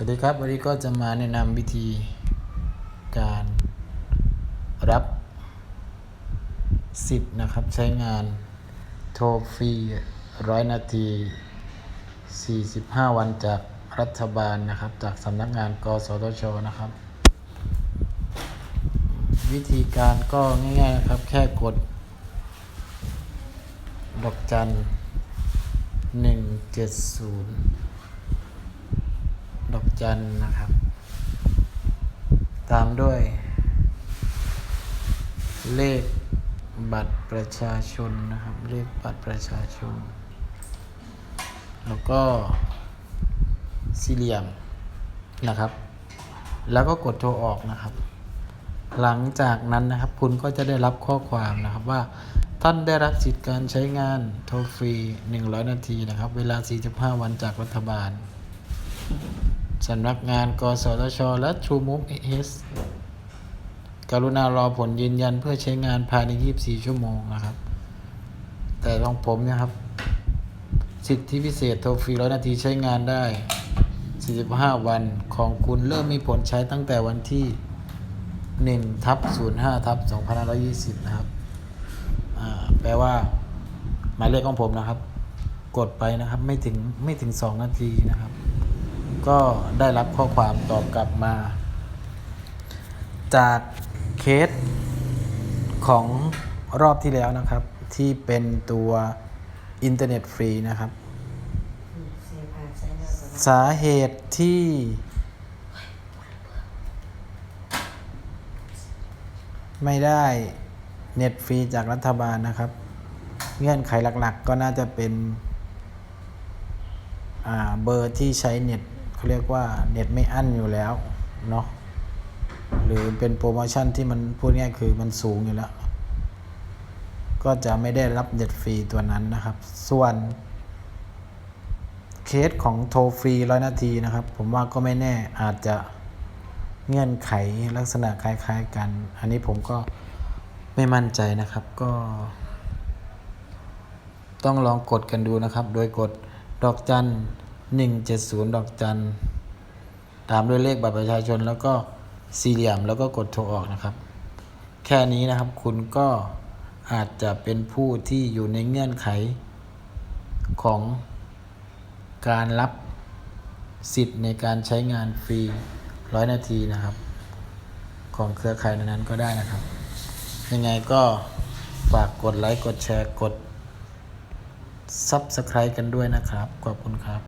สวัสดีครับ วันนี้ก็จะมาแนะนำวิธีการรับสิทธิ์นะครับ ใช้งานโทรฟรีร้อยนาที 45 วันจากรัฐบาลนะครับ จากสำนักงานกสทชนะครับ วิธีการก็ง่ายๆนะครับ แค่กด ดอกจันหนึ่งเจันนะครับ ตามด้วย เลขบัตรประชาชนนะครับ เลขบัตรประชาชน แล้วก็สี่เหลี่ยมนะครับ แล้วก็กดโทรออกนะครับ หลังจากนั้นนะครับคุณก็จะได้รับข้อความนะครับว่าท่านได้รับสิทธิ์การใช้งานโทรฟรี 100 นาทีนะครับ เวลา 45 วันจากรัฐบาล สำนักงาน กสทช และ True Move AS กรุณารอผลยืนยันเพื่อใช้งานภายใน 24 ชั่วโมงนะครับ แต่ของผมนะครับ สิทธิพิเศษโทรฟรี100นาทีใช้งานได้ 45 วันของคุณเริ่มมีผลใช้ตั้งแต่วันที่1ทับ05ทับ2520 นะครับอ่าแปลว่า หมายเลขของผมนะครับ กดไปนะครับ ไม่ถึงไม่ถึง 2 นาทีนะครับ ก็ได้รับข้อความตอบกลับมา จากเคสของรอบที่แล้วนะครับ ที่เป็นตัวอินเทอร์เน็ตฟรีนะครับ สาเหตุที่ไม่ได้เน็ตฟรีจากรัฐบาลนะครับ เงื่อนไขหลักๆก็น่าจะเป็นเบอร์ที่ใช้เน็ต เขาเรียกว่าเน็ตไม่อั้นอยู่แล้วเนาะหรือเป็นโปรโมชั่นที่มันพูดง่ายคือมันสูงอยู่แล้ว ก็จะไม่ได้รับเน็ตฟรีตัวนั้นนะครับ ส่วนเคสของโทรฟรีร้อยนาทีนะครับ ผมว่าก็ไม่แน่อาจจะเงื่อนไขลักษณะคล้ายๆกัน อันนี้ผมก็ไม่มั่นใจนะครับก็ ต้องลองกดกันดูนะครับ โดยกดดอกจัน หนึ่งเจ็ดศูนย์ดอกจันตามด้วยเลขบัตรประชาชน แล้วก็สี่เหลี่ยมแล้วก็กดโทรออกนะครับ แค่นี้นะครับคุณก็อาจจะเป็นผู้ที่อยู่ในเงื่อนไขของการรับสิทธิ์ในการใช้งานฟรีร้อยนาทีนะครับ ของเครือข่ายนั้นก็ได้นะครับ ยังไงก็ฝากกดไลค์ กดแชร์ กด Subscribe กันด้วยนะครับ ขอบคุณครับ